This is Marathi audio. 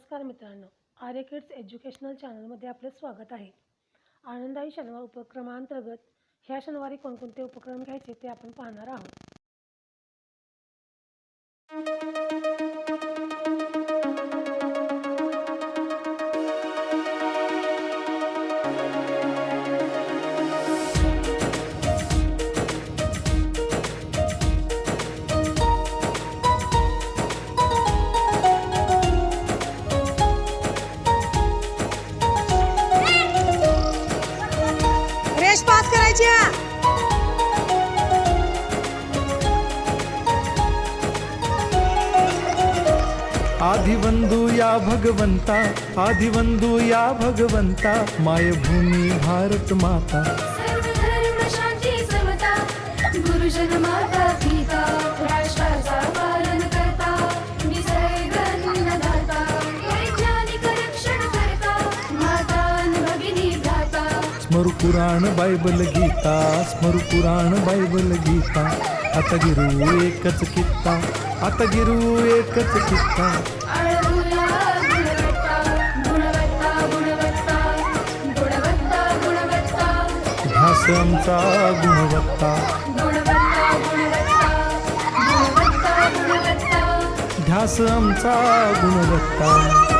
नमस्कार मित्रांनो. आर्य किड्स एज्युकेशनल चॅनलमध्ये आपले स्वागत आहे. आनंदाई शनिवार उपक्रमांतर्गत ह्या शनिवारी कोणकोणते उपक्रम घ्यायचे ते आपण पाहणार आहोत. आधिवंदू या भगवंता आधिवंदू या भगवंता मायभूमी भारत माता। शांती समता गुरुजन माता पिता राष्ट्राचा पालन करता निसर्ग अन्नदाता। वैज्ञानिक रक्षण करता माता अन भगिनी भ्राता। स्मरु पुराण बायबल गीता स्मरु पुराण बायबल गीता। आता गिरू एकच कित्ता आता गिरू एकच कित्ता घास ध्यास आमचा गुणवत्ता. ध्यास आमचा गुणवत्ता.